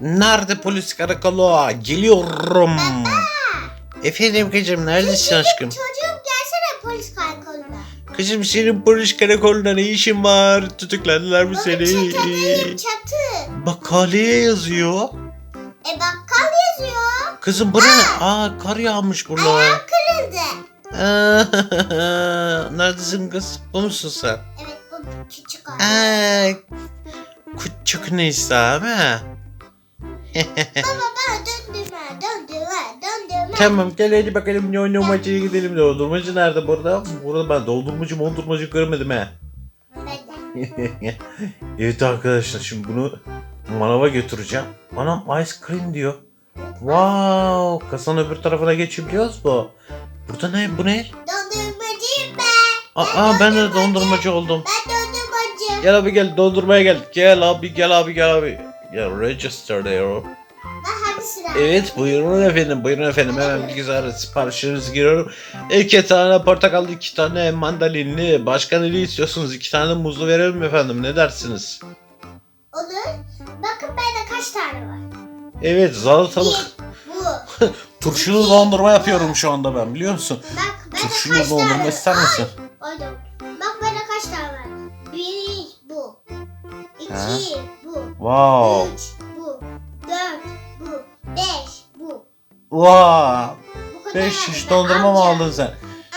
Nerede polis karakolu? Geliyorum. Efendim kızım neredesin aşkım? Çocuğum gelsene polis karakoluna. Kızım senin polis karakolunda ne işin var? Tutukladılar mı Baba seni? çatı değil çatı. Bakkaliye yazıyor. E bakkal yazıyor. Kızım bu ne? Aa kar yağmış burada. Ayağım kırıldı. Neredesin kız? Bu musun sen? Evet bu küçük olan. Aa, küçük Nisa mi? Baba bana döndürme döndürme döndürme. Tamam gel hadi bakalım dondurmacıya gidelim. Dondurmacı nerede burada? Burada ben dondurmacı görmedim he. Evet arkadaşlar şimdi bunu manava götüreceğim. Anam ice cream diyor. Wow, kasanın öbür tarafına geçebiliyoruz bu. Burada ne bu ne? Dondurmacıyım ben. Aa ben de dondurmacı oldum. Ben dondurmacı. Gel abi gel dondurmaya gel. Gel abi gel abi gel abi. Gel register sıra. Evet buyurun efendim buyurun efendim hemen güzel siparişinizi giriyorum. İki tane portakallı iki tane mandalinli başka ne istiyorsunuz iki tane muzlu verelim efendim ne dersiniz? Olur. Bakın bende kaç tane var. Evet salatalık. Bu. turşulu dondurma yapıyorum şu anda ben biliyor musun? Bak bende Turşulu kaç tane dondurma var. ister misin? Koydum. Bak bende kaç tane var. Bir bu. İki Ha? Wow. Üç bu. Dört bu. Beş bu. Wow. Bu kadar 5 var. şiş dondurma mı Amca, aldın sen?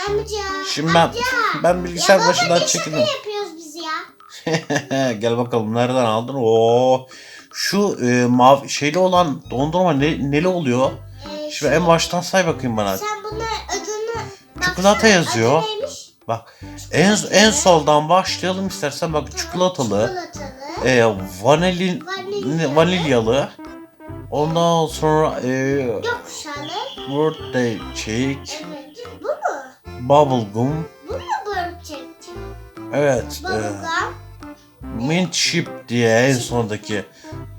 Amca. Şimdi ben amca. ben bilgisayar ya baba başından ne çekildim. yapıyoruz biz ya. Gel bakalım nereden aldın? Oo. Şu e, mavi şeyli olan dondurma ne, neli oluyor? Ee, Şimdi en baştan say bakayım bana. Sen bunun adını... Çikolata şunun yazıyor. adı neymiş? Bak en en soldan başlayalım istersen bak çikolatalı, Çikolatalı. E, vanilin vanilyalı. Ondan sonra e, Gökkuşağı. birthday cake, Evet. Bu mu? bubble gum. Bu mu birthday? Evet, e, Bubblegum. mint chip diye en sondaki.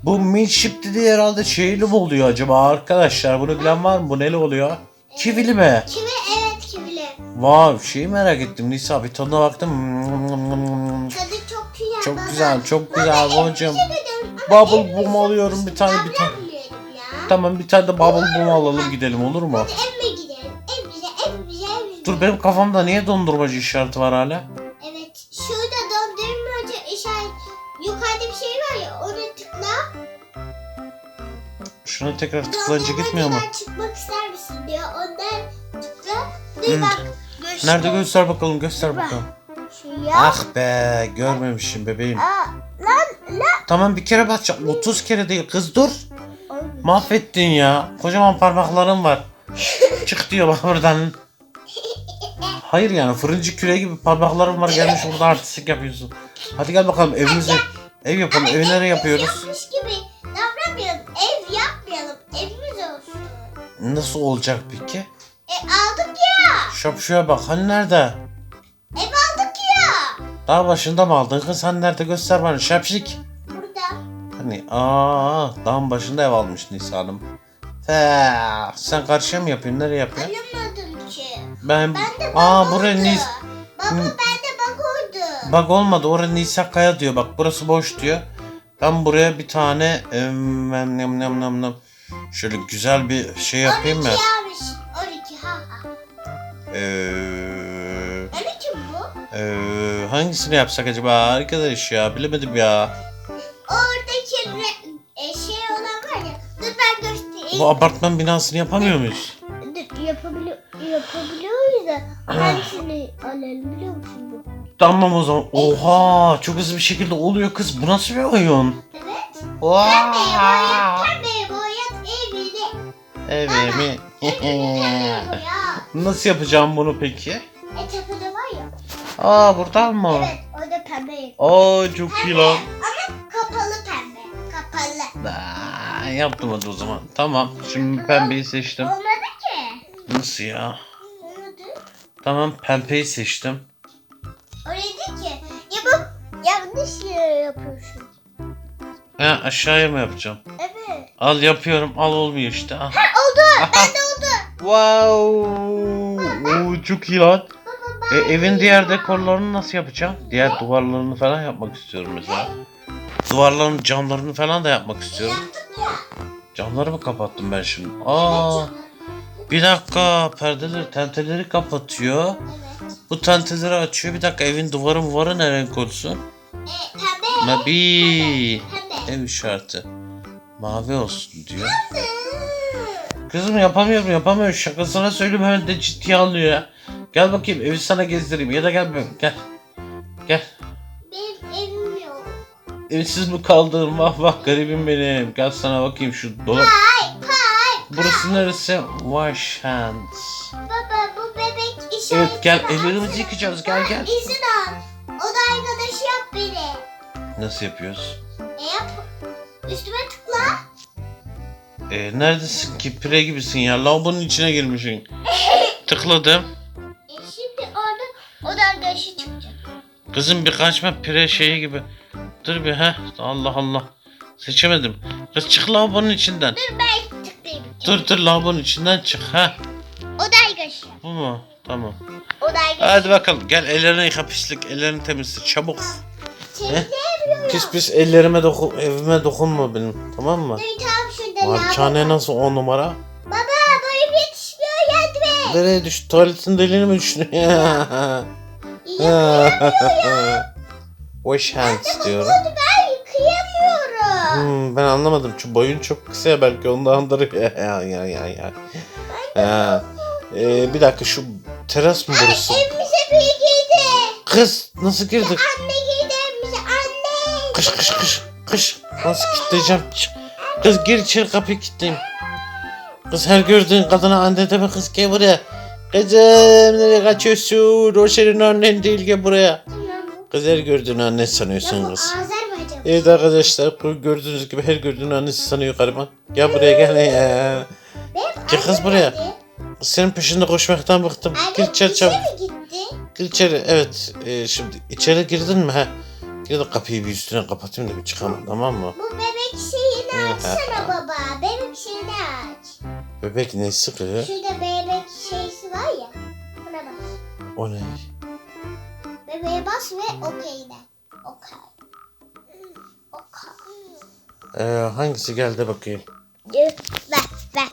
Bu mint chip dediği herhalde şeyli mi oluyor acaba arkadaşlar? Bunu bilen var mı? Bu neli oluyor? Kivili mi? Kivi evet kivili. Vav şeyi merak ettim Nisa bir tadına baktım. Tadı çok güzel. Çok güzel babacığım. Bubble gum alıyorum bir tane bir tane. Tamam bir tane de bubble gum alalım gidelim olur mu? Dur benim kafamda niye dondurmacı işareti var hala? Evet. Şurada dondurmacı işaret. Yukarıda bir şey var ya onu tıkla. Şuna tekrar tıklayınca gitmiyor mu? Çıkmak ister misin diyor. Ondan tıkla. Dur Hı. bak. Göster. Nerede göster bakalım göster Bak. bakalım. Şuraya. Ah be görmemişim bebeğim. Aa, lan lan. Tamam bir kere basacağım 30 kere değil kız dur. Olmuyor. Mahvettin ya. Kocaman parmakların var. Çık diyor bak buradan. Hayır yani fırıncı küre gibi parmakların var gelmiş burada artistik yapıyorsun. Hadi gel bakalım evimize. Ev yapalım. Evi nereye yapıyoruz? Yapmış gibi davranmayalım. Ev yapmayalım. Evimiz olsun. Nasıl olacak peki? E aldık ya. Şapşuya bak hani nerede? Dağ başında mı aldın kız? Hani nerede göster bana şapşik. Burada. Hani aa dağın başında ev almış Nisa Hanım. Fe, sen karşıya mı yapıyorsun? Nereye yapıyorsun? Alamadım ki. Ben, Ben de bak aa oldu. buraya Nis Baba ben de bak oldu. bak olmadı. Oraya Nisa Kaya diyor. Bak burası boş diyor. Ben buraya bir tane em, nem nem nem nem nem. Şöyle güzel bir şey yapayım mı? 12 almış. 12 ha ha. Ee, 12 mi bu? ee, hangisini yapsak acaba arkadaş ya? Bilemedim ya. Oradaki re- e, şey olan var ya. Dur ben göstereyim. Bu apartman binasını yapamıyor muyuz? Dur yapabiliyor, yapabiliyoruz da hangisini alalım biliyor musun bu? Tamam o zaman. Oha çok hızlı bir şekilde oluyor kız. Bu nasıl bir oyun? Evet. Pembeye Oha. boyat, pembeye boyat evini. Evimi. Pembeye boyat. nasıl yapacağım bunu peki? E tepede var ya. Aa buradan mı? Evet orada pembe. Aa çok iyi lan. Ama kapalı pembe. Kapalı. Aa, yaptım hadi o zaman. Tamam. Şimdi pembeyi seçtim. Olmadı ki. Nasıl ya? Olmadı. Tamam pembeyi seçtim. Öyle değil ki. Ya bu yanlış yere yapıyorsun. Ha aşağıya mı yapacağım? Evet. Al yapıyorum. Al olmuyor işte. Al. Oldu. Ben de oldu. Wow. Oo, çok iyi lan. E, evin diğer dekorlarını nasıl yapacağım? Diğer duvarlarını falan yapmak istiyorum mesela. Duvarların camlarını falan da yapmak istiyorum. Camları mı kapattım ben şimdi? Aa, bir dakika perdeleri, tenteleri kapatıyor. Bu tenteleri açıyor. Bir dakika evin duvarı muvarı ne renk olsun? Mavi. Ev işareti. Mavi olsun diyor. Kızım yapamıyorum yapamıyorum. Şakasına söyleyeyim hemen de ciddiye alıyor ya. Gel bakayım evi sana gezdireyim ya da gel ben- gel. Gel. Benim evim yok. Evsiz mi kaldın? Vah vah garibim benim. Gel sana bakayım şu dolap. Pay pay. Burası neresi? Wash hands. Baba bu bebek işareti. Evet gel ellerimizi yıkayacağız gel gel. İzin al. O da arkadaşı yap beni. Nasıl yapıyoruz? E yap. Üstüme tıkla. Ee, neredesin ki? Pire gibisin ya. Lavabonun içine girmişsin. Tıkladım. O da arkadaşı çıkacak. Kızım bir kaçma pire şeyi gibi. Dur bir ha. Allah Allah. Seçemedim. Kız çık lavabonun içinden. Dur ben tıklayayım. Dur dur lavabonun içinden çık ha. O da arkadaşı. Bu mu? Tamam. O da arkadaşı. Hadi bakalım gel ellerini yıka pislik. Ellerini temizle çabuk. Temizleyemiyorum. Pis pis ellerime dokun, evime dokunma benim. Tamam mı? Dur tam şurada lavabo. nasıl on numara? Nereye düştü? Tuvaletin deliğine mi düştü? Wash hands diyorum. Ben yıkayamıyorum. Hmm, ben anlamadım. Şu boyun çok kısa ya belki ondandır. ya ya ya ya. Ha. Ee, bir dakika şu teras mı burası? Evimize biri girdi. Kız nasıl girdik? Anne girdi evimize anne. Kış kış kış kış. Nasıl kilitleyeceğim? Kız gir içeri kapıyı kilitleyeyim. Kız her gördüğün kadına anne deme kız gel buraya. Kızım nereye kaçıyorsun? O senin annen değil gel buraya. Kız her gördüğün anne sanıyorsun kız. Evet arkadaşlar gördüğünüz gibi her gördüğün annesi sanıyor gariban. Gel buraya gel ya. Gel kız buraya. Kız Senin peşinde koşmaktan bıktım. Gir içeri çabuk. Gir içeri. Evet. Ee, şimdi içeri girdin mi? ha? Gir de kapıyı bir üstüne kapatayım da bir çıkamam tamam mı? Bu bebek şeyini açsana baba. Bebek şeyini aç. Bebek ne sıkıyor? Şurada bebek şeysi var ya. Buna bas. O ne? Bebeğe bas ve okey de. Okay. Okay. Ee, hangisi geldi bakayım? Ver ver.